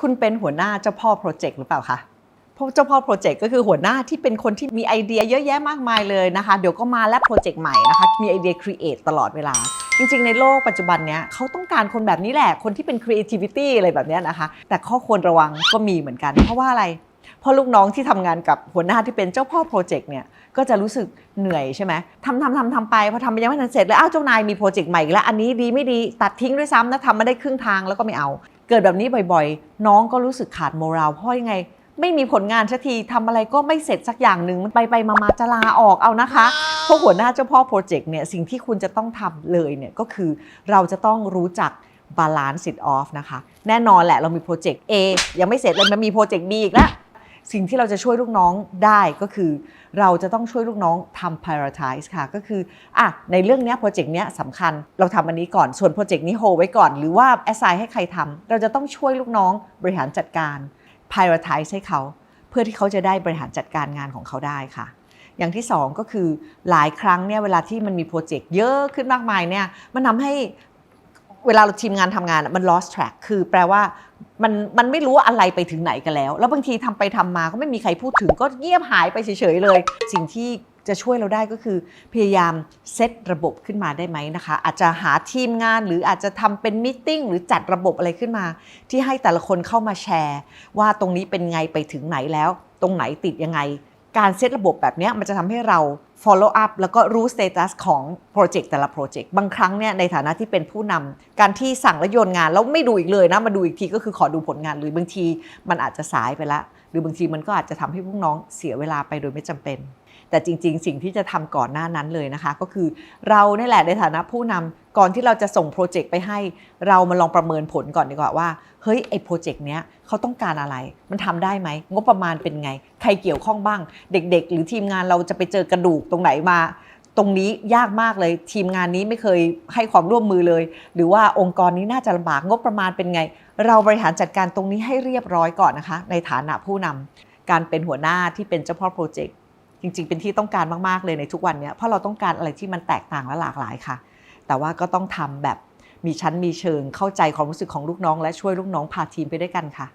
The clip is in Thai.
คุณเป็นหัวหน้าเจ้าพ่อโปรเจกต์หรือเปล่าคะเพราะเจ้าพ่อโปรเจกต์ก็คือหัวหน้าที่เป็นคนที่มีไอเดียเยอะแยะมากมายเลยนะคะ เดี๋ยวก็มาและโปรเจกต์ใหม่นะคะ มีไอเดียครีเอทตลอดเวลา จริง ๆ ในโลกปัจจุบันเนี้ยเขาต้องการคนแบบนี้แหละ คนที่เป็น creativity อะไรแบบเนี้ยนะคะ แต่ข้อควรระวังก็มีเหมือนกัน เพราะว่าอะไร เพราะลูกน้องที่ทำงานกับหัวหน้าที่เป็นเจ้าพ่อโปรเจกต์เนี่ย ก็จะรู้สึกเหนื่อยใช่ไหมทำทำทำทำไปพอทำไปยังไม่ทันเสร็จเลยอ้าวเจ้านายมีโปรเจกต์ใหม่อีกแล้วอันนี้ดีไม่ดีตัดทิ้งด้วยซ้ำนะทำมาได้ครึ่งทางแล้วก็ไม่เอา เกิดแบบนี้บ่อยๆ น้องก็รู้สึกขาดโมราลเพราะยังไง ไม่มีผลงานสักทีทำอะไรก็ไม่เสร็จสักอย่างหนึ่งมันไปไปมามาจะลาออกเอานะคะเพราะหัวหน้าเจ้าพ่อโปรเจกต์เนี่ยสิ่งที่คุณจะต้องทำเลยเนี่ยก็คือเราจะต้องรู้จัก balance it off นะคะ แน่นอนแหละเรามีโปรเจกต์ A ยังไม่เสร็จเลยมันมีโปรเจกต์ B อีกแล้ว สิ่งที่เราจะช่วยลูกน้องได้ก็คือ เราจะต้องช่วยลูกน้องทำ prioritize ค่ะ ก็คืออะในเรื่องนี้โปรเจกต์นี้สำคัญเราทำอันนี้ก่อนส่วนโปรเจกต์นี้โฮไว้ก่อน หรือว่า assign ให้ใครทำเราจะต้องช่วยลูกน้องบริหารจัดการ prioritize ให้เขาเพื่อที่เขาจะได้บริหารจัดการงานของเขาได้ค่ะ อย่างที่สองก็คือหลายครั้งเนี่ยเวลาที่มันมีโปรเจกต์เยอะขึ้นมากมายเนี่ยมันทำให้ เวลาเราทีมงานทำงานมัน lost track คือแปลว่ามันมันไม่รู้ว่าอะไรไปถึงไหนกันแล้ว แล้วบางทีทำไปทำมาก็ไม่มีใครพูดถึงก็เงียบหายไปเฉยๆเลย สิ่งที่จะช่วยเราได้ก็คือ พยายามเซตระบบขึ้นมาได้ไหมนะคะ อาจจะหาทีมงานหรืออาจจะทำเป็นมิ팅หรือจัดระบบอะไรขึ้นมา ที่ให้แต่ละคนเข้ามาแชร์ ว่าตรงนี้เป็นไงไปถึงไหนแล้ว ตรงไหนติดยังไง การเซตระบบแบบนี้มันจะทำให้เรา follow up แล้วก็รู้ status ของโปรเจกต์แต่ละโปรเจกต์บางครั้งเนี่ยในฐานะที่เป็นผู้นำการที่สั่งและโยนงานแล้วไม่ดูอีกเลยนะมาดูอีกทีก็คือขอดูผลงานหรือบางทีมันอาจจะสายไปละ หรือบางทีมันก็อาจจะทำให้พวกน้องเสียเวลาไปโดยไม่จำเป็น แต่จริง ๆ สิ่งที่จะทำก่อนหน้านั้นเลยนะคะ ก็คือเราเนี่ยแหละในฐานะผู้นำก่อนที่เราจะส่งโปรเจกต์ไปให้ เรามาลองประเมินผลก่อนดีกว่าว่าเฮ้ยไอ้โปรเจกต์เนี้ยเขาต้องการอะไร มันทำได้ไหมงบประมาณเป็นไง ใครเกี่ยวข้องบ้าง เด็ก ๆ หรือทีมงานเราจะไปเจอกระดูกตรงไหนมาตรงนี้ยากมากเลย ทีมงานนี้ไม่เคยให้ความร่วมมือเลย หรือว่าองค์กรนี้น่าจะลำบากงบประมาณเป็นไง เราบริหารจัดการตรงนี้ให้เรียบร้อยก่อนนะคะ ในฐานะผู้นำการเป็นหัวหน้าที่เป็นเจ้าพ่อโปรเจกต์ จริง ๆ เป็นที่ต้องการมากๆเลยในทุกวันนี้เพราะเราต้องการอะไรที่มันแตกต่างและหลากหลายค่ะ แต่ว่าก็ต้องทำแบบมีชั้นมีเชิงเข้าใจความรู้สึกของลูกน้อง และช่วยลูกน้องพาทีมไปด้วยกันค่ะ